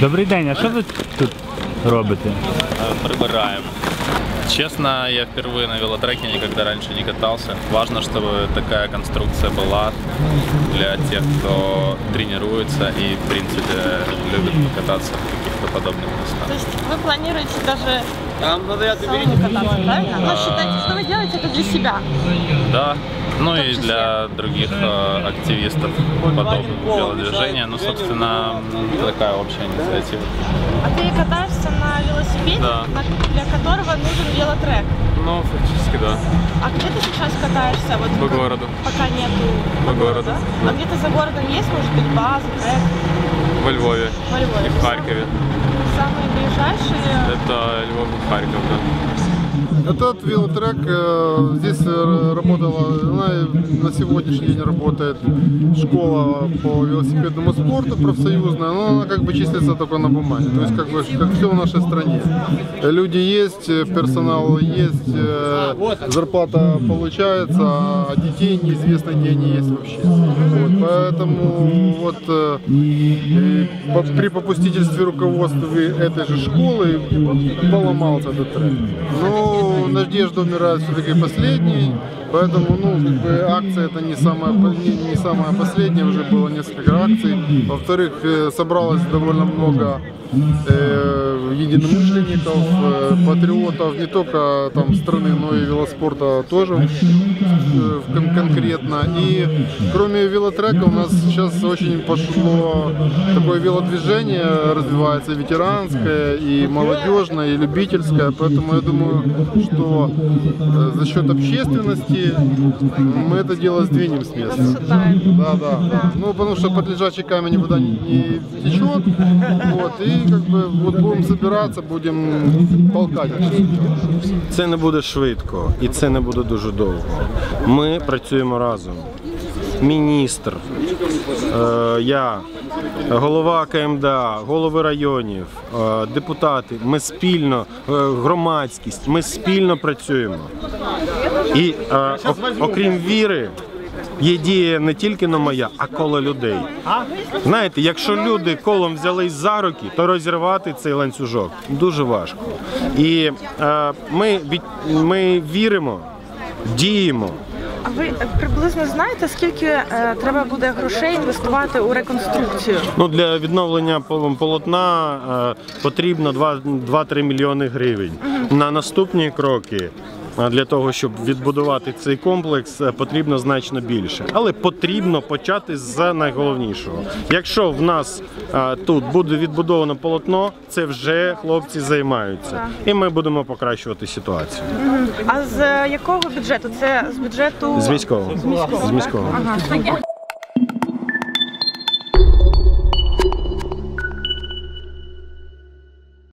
Добрий день, а що ви тут робите? Прибираем. Честно, я впервые на велотреке никогда раньше не катался. Важно, чтобы такая конструкция была для тех, кто тренируется и, в принципе, любит покататься в каких-то подобных местах. То есть вы планируете даже самому кататься, правильно? Но считайте, что вы делаете это для себя. Да, ну и для других э, активистов подобного велодвижения. Ну, собственно, такая общая инициатива. А ты катаешься на велосипеде, Да. для которого нужен велотрек. Ну, фактически, да. А где ты сейчас катаешься? Вот По как- городу. Пока нету По городу, А где-то за городом есть, может быть, база, трек Во Львове во Львове? и в Харькове. Самые ближайшие. Это Львов и Харьков, да. Этот велотрек э, здесь э, работала, она на сегодняшний день работает школа по велосипедному спорту профсоюзная, но она как бы числится только на бумаге. То есть как бы как все в нашей стране. Люди есть, э, персонал есть, зарплата получается, а детей неизвестно где они есть вообще. Вот, поэтому вот по- при попустительстве руководства этой же школы поломался этот трек. Но надежда умирает все-таки последней, поэтому ну, как бы акция это не самая, не, не самая последняя, уже было несколько акций. Во-вторых, э, собралось довольно много э, единомышленников, э, патриотов не только там страны, но и велоспорта тоже э, кон- конкретно. И кроме велотрека у нас сейчас очень пошло такое велодвижение, развивается ветеранское, и молодежное, и любительское, поэтому я думаю, что э, за счет общественности мы это дело сдвинем с места. Да, да, да. Ну, потому что под лежачий камень никуда не, не течет. Вот, и как бы вот будем собираться, будем толкать. это всё. Це не буде швидко і це не буде дуже довго. Ми працюємо разом. Міністр, е, я, голова КМДА, голови районів, е, депутати. Ми спільно, е, громадськість, ми спільно працюємо. І е, ок- окрім віри, є дія не тільки на моя, а коло людей. Знаєте, якщо люди колом взялись за руки, то розірвати цей ланцюжок дуже важко. І е, ми, ми віримо, діємо. А ви приблизно знаєте, скільки е, треба буде грошей інвестувати у реконструкцію? Ну, для відновлення пол- полотна е, потрібно 2 2-3 мільйони гривень. На наступні кроки. Для того щоб відбудувати цей комплекс, е, потрібно значно більше, але потрібно почати з найголовнішого. Якщо в нас е, тут буде відбудовано полотно, це вже хлопці займаються, і ми будемо покращувати ситуацію. А з е, якого бюджету? Це з бюджету З міського З міського. з міського. Ага.